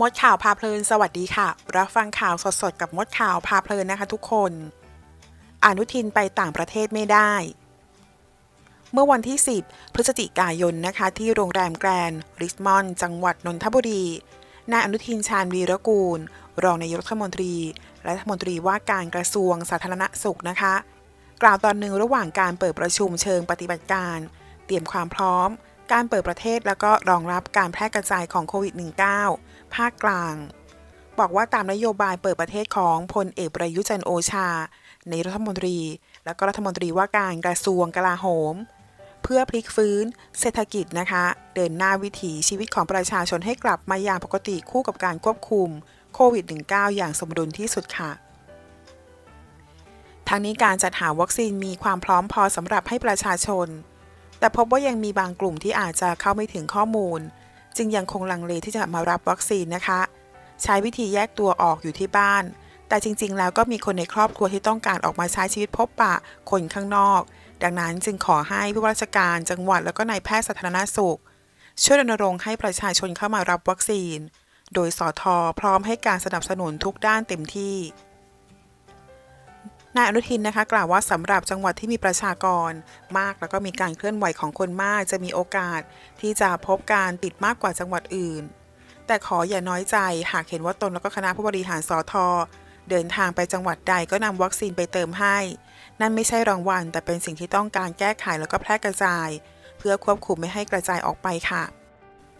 มดข่าวพาเพลิน สวัสดีค่ะ รับฟังข่าวสดๆ กับมดข่าวพาเพลินนะคะทุกคน อนุทินไปต่างประเทศไม่ได้ เมื่อวันที่ 10 พฤศจิกายนนะคะ ที่โรงแรมแกรนด์ริชมอนด์จังหวัดนนทบุรี นายอนุทินชาญวีรกูล รองนายกรัฐมนตรี และรัฐมนตรีว่าการกระทรวงสาธารณสุขนะคะ กล่าวตอนหนึ่งระหว่างการเปิดประชุมเชิงปฏิบัติการ เตรียมความพร้อม การเปิดประเทศแล้วก็รองรับการแพร่กระจายของโควิด -19 ภาคกลาง บอกว่าตามนโยบายเปิดประเทศของพลเอกประยุจันโอชา ในรัฐมนตรี และก็รัฐมนตรีว่าการกระทรวงกลาโหม เพื่อพลิกฟื้นเศรษฐกิจนะคะ เดินหน้าวิถีชีวิตของประชาชนให้กลับมาอย่างปกติคู่กับการควบคุมโควิด -19 อย่างสมดุลที่สุดค่ะทั้งนี้การจัดหาวัคซีนมีความพร้อมพอสำหรับให้ประชาชน แต่พบว่ายังมีบางกลุ่มที่อาจจะเข้าไม่ถึงข้อมูล จึงยังคงลังเลที่จะมารับวัคซีนนะคะ ใช้วิธีแยกตัวออกอยู่ที่บ้าน แต่จริง ๆ แล้วก็มีคนในครอบครัวที่ต้องการออกมาใช้ชีวิตพบปะคนข้างนอก ดังนั้นจึงขอให้ผู้ราชการจังหวัดแล้วก็นายแพทย์สาธารณสุข ช่วยรณรงค์ให้ประชาชนเข้ามารับวัคซีน โดยสอทอพร้อมให้การสนับสนุนทุกด้านเต็มที่ นายอนุทินนะคะกล่าวว่าสำหรับจังหวัดที่มีประชากรมากแล้วก็มีการเคลื่อนไหวของคนมาก จะมีโอกาสที่จะพบการติดมากกว่าจังหวัดอื่น แต่ขออย่าน้อยใจหากเห็นว่าตนแล้วก็คณะผู้บริหารสอทอเดินทางไปจังหวัดใดก็นำวัคซีนไปเติมให้ นั่นไม่ใช่รางวัล แต่เป็นสิ่งที่ต้องการแก้ไขแล้วก็แพร่กระจาย เพื่อควบคุมไม่ให้กระจายออกไปค่ะ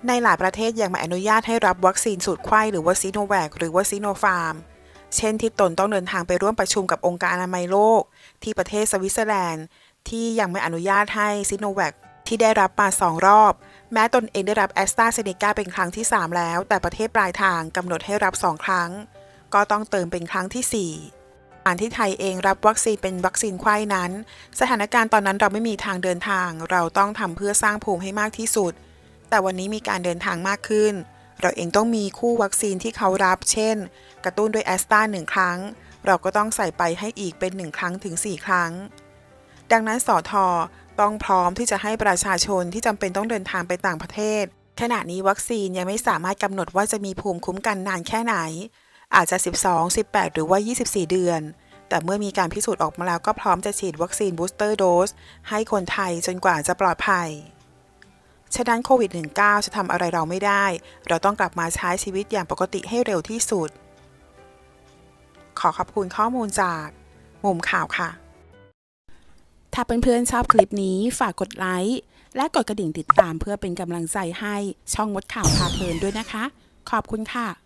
ในหลายประเทศยังไม่อนุญาตให้รับวัคซีนสูตรไข้หรือว่าซีโนแวคหรือว่าซีโนฟาร์ม เช่นที่ตนต้องเดินทางไปร่วมประชุมกับองค์การอนามัยโลก ที่ประเทศสวิตเซอร์แลนด์ ที่ยังไม่อนุญาตให้ซิโนแวคที่ได้รับมาสองรอบ แม้ตนเองได้รับแอสตราเซเนกาเป็นครั้งที่ 3 แล้ว แต่ประเทศปลายทางกำหนดให้รับ 2 ครั้ง ก็ต้องเติมเป็นครั้งที่4การที่ไทยเองรับวัคซีนเป็นวัคซีนไข้นั้น สถานการณ์ตอนนั้นเราไม่มีทางเดินทาง เราต้องทำเพื่อสร้างภูมิให้มากที่สุด แต่วันนี้มีการเดินทางมากขึ้น เราเองต้องมีคู่วัคซีนที่เขารับ เช่น กระตุ้นด้วยแอสตราหนึ่งครั้ง เราก็ต้องใส่ไปให้อีกเป็น 1 ครั้งถึง 4 ครั้ง ดังนั้นสอทอต้องพร้อมที่จะให้ประชาชนที่จำเป็นต้องเดินทางไปต่างประเทศ ขณะนี้วัคซีนยังไม่สามารถกำหนดว่าจะมีภูมิคุ้มกันนานแค่ไหน อาจจะ 12 18 หรือว่า 24 เดือน แต่เมื่อมีการพิสูจน์ออกมาแล้วก็พร้อมจะฉีดวัคซีนบูสเตอร์โดสให้คนไทยจนกว่าจะปลอดภัย ฉะนั้นโควิด -19 จะทำอะไรเราไม่ได้ เราต้องกลับมาใช้ชีวิตอย่างปกติให้เร็วที่สุด ขอขอบคุณข้อมูลจากมุมข่าวค่ะ ถ้าเพื่อนๆชอบคลิปนี้ฝากกดไลค์และกดกระดิ่งติดตามเพื่อเป็นกำลังใจให้ช่องมดข่าวพาเพลินด้วยนะคะ ขอบคุณค่ะ